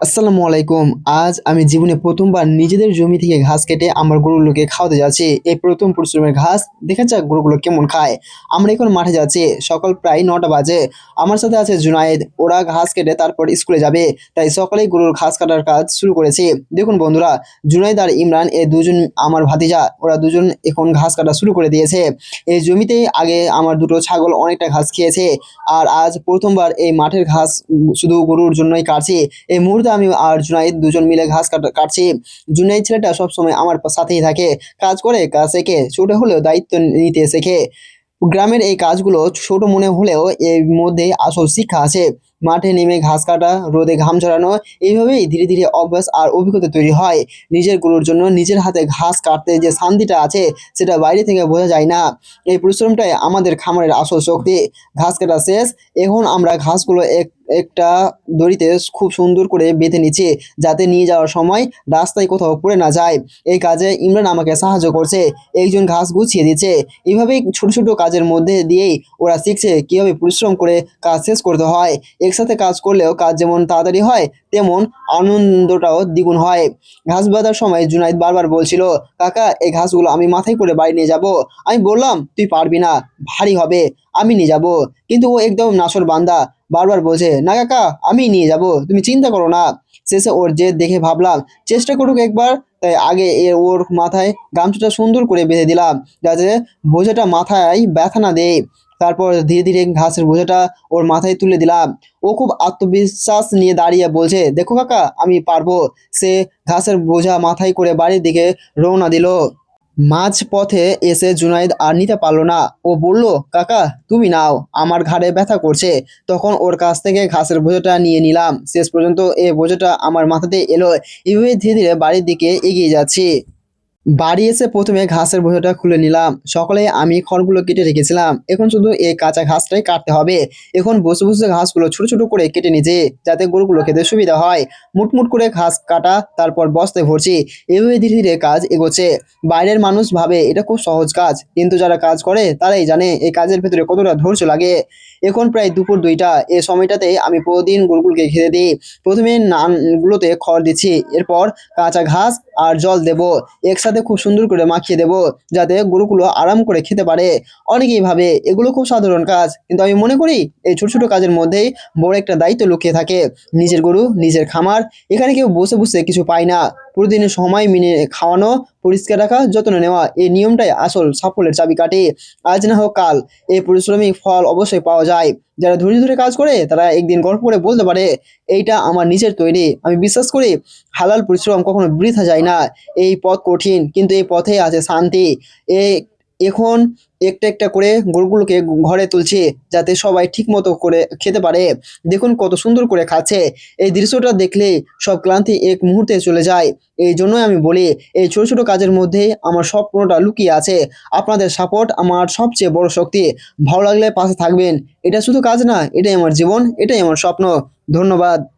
আসসালামু আলাইকুম। আজ আমি জীবনে প্রথমবার নিজেদের জমি থেকে ঘাস কেটে আমার গরুগুলোকে খাওয়াতে যাচ্ছি। এই প্রথম পরিশ্রমের ঘাস, দেখা যাক গরুগুলো কেমন খায়। আমরা এখন মাঠে যাচ্ছি, সকাল প্রায় নটা বাজে। আমার সাথে আছে জুনায়েদ, ওরা ঘাস কেটে তারপর স্কুলে যাবে। তাই সকালেই গরুর ঘাস কাটার কাজ শুরু করেছি। দেখুন বন্ধুরা, জুনায়েদ আর ইমরান এই দুজন আমার ভাতিজা। ওরা দুজন এখন ঘাস কাটা শুরু করে দিয়েছে। এই জমিতে আগে আমার দুটো ছাগল অনেকটা ঘাস খেয়েছে। আর আজ প্রথমবার এই মাঠের ঘাস শুধু গরুর জন্যই কাটছি। এই মুহূর্তে আমি আর জুনাইদ দুজন মিলে ঘাস কাটা- কাটছি। জুনাইদ ছেলেটা সবসময় আমার সাথেই থাকে। কাজ করে, কাজ শেখে। ছোটো হলেও দায়িত্ব নিতে শেখে। গ্রামের এই কাজগুলো ছোট মনে হলেও এর মধ্যে আসল শিক্ষা আছে। মাঠে নেমে ঘাস কাটা, রোদে ঘাম ঝরানো, এইভাবেই ধীরে ধীরে অভ্যাস আর অভিজ্ঞতা তৈরি হয়। নিজের গরুর জন্য নিজের হাতে ঘাস কাটতে যে শান্তিটা আছে, সেটা বাইরে থেকে বোঝা যায় না। এই পরিশ্রমটাই আমাদের খামারের আসল শক্তি। ঘাস কাটা শেষ, এখন আমরা ঘাসগুলো এক, একটা দড়িতে খুব সুন্দর করে বেঁধে নিচ্ছি, যাতে নিয়ে যাওয়ার সময় রাস্তায় কোথাও পড়ে না যায়। এই কাজে ইমরান আমাকে সাহায্য করছে, একজন ঘাস গুছিয়ে দিচ্ছে। এইভাবেই ছোট ছোট কাজের মধ্যে দিয়েই ওরা শিখছে কীভাবে পরিশ্রম করে কাজ শেষ করতে হয়। একসাথে কাজ করলেও কাজ যেমন তাড়াতাড়ি হয়, তেমন আনন্দটাও দ্বিগুণ হয়। ঘাস বাঁধার সময় জুনাইদ বারবার বলছিল, কাকা, এই ঘাসগুলো আমি মাথায় করে বাড়ি নিয়ে যাব। আমি বললাম, তুই পারবি না, ভারী হবে, আমি নিয়ে যাব। কিন্তু ও একদম নাসর বান্দা। বারবার বলছে, না কাকা, আমি নিয়ে যাব, তুমি চিন্তা করো না। শেষে ওর জেদ দেখে ভাবলাম, চেষ্টা করুক একবার। তাই আগে ওর মাথায় গামছাটা সুন্দর করে বেঁধে দিলাম, যাতে বোঝাটা মাথায় ব্যথা না দেয়। তারপর ধীরে ধীরে ঘাসের বোঝাটা ওর মাথায় তুলে দিলাম। ও খুব আত্মবিশ্বাস নিয়ে দাঁড়িয়ে বলছে, দেখো কাকা, আমি পারব। সে ঘাসের বোঝা মাথায় করে বাড়ির দিকে রওনা দিল। মাঝ পথে এসে জুনাইদ আর নিতে পারল না। ও বলল, কাকা, তুমি নাও, আমার ঘাড়ে ব্যথা করছে। তখন ওর কাছ থেকে ঘাসের বোঝাটা নিয়ে নিলাম। শেষ পর্যন্ত এ বোঝাটা আমার মাথাতে এলো। এভাবে ধীরে ধীরে বাড়ির দিকে এগিয়ে যাচ্ছি। বাড়ি এসে প্রথমে ঘাসের বোঝাটা খুলে নিলাম। সকালে আমি খড়গুলো কেটে রেখেছিলাম। এখন শুধু এই কাঁচা ঘাসটাই কাটতে হবে। এখন বসে বসে ঘাসগুলো ছোট ছোট করে কেটে নিচ্ছি যাতে গরুগুলো খেতে সুবিধা হয়। মুটমুট করে ঘাস কাটা, তারপর বস্তায় ভরছি। এভাবে ধীরে ধীরে কাজ এগোচ্ছে। বাইরের মানুষ ভাবে এটা খুব সহজ কাজ। কিন্তু যারা কাজ করে, তারাই জানে এই কাজের ভেতরে কতটা ধৈর্য লাগে। এখন প্রায় দুপুর দুইটা। এই সময়টাতে আমি প্রতিদিন গরুগুলোকে খেতে দিই। প্রথমে নানগুলোতে খড় দিচ্ছি। এরপর কাঁচা ঘাস আর জল দেব। একসাথে খুব সুন্দর করে মাখিয়ে দেব যাতে গরুগুলো আরাম করে খেতে পারে। অনেকেই ভাবে এগুলো খুব সাধারণ কাজ, কিন্তু আমি মনে করি এই ছোট ছোট কাজের মধ্যেই বড় একটা দায়িত্ব লুকিয়ে থাকে। নিজের গরু, নিজের খামার, এখানে কেউ বসে বসে কিছু পায় না। প্রতিদিনের সময় মিনে খাওয়ানো, পরিষ্কার রাখা, যত্ন নেওয়া, এই নিয়মটাই আসল সাফল্যের চাবি কাটে আজ না হোক কাল এই পরিশ্রমিক ফল অবশ্যই পাওয়া যায়। যারা ধৈর্য ধরে কাজ করে, তারা একদিন গল্প করে বলতে পারে, এইটা আমার নিজের তৈরি। আমি বিশ্বাস করি, হালাল পরিশ্রম কখনো বৃথা যায় না। এই পথ কঠিন, কিন্তু এই পথে আছে শান্তি। এ এখন একটা একটা করে গরুগুলোকে ঘরে তুলছে যাতে সবাই ঠিক মতো করে খেতে পারে। দেখুন কত সুন্দর করে খাচ্ছে। এই দৃশ্যটা দেখলে সব ক্লান্তি এক মুহূর্তে চলে যায়। এই জন্যই আমি বলি, এই ছোট ছোট কাজের মধ্যে আমার স্বপ্নটা লুকিয়ে আছে। আপনাদের সাপোর্ট আমার সবচেয়ে বড় শক্তি। ভালো লাগলে পাশে থাকবেন। এটা শুধু কাজ না, এটাই আমার জীবন, এটাই আমার স্বপ্ন। ধন্যবাদ।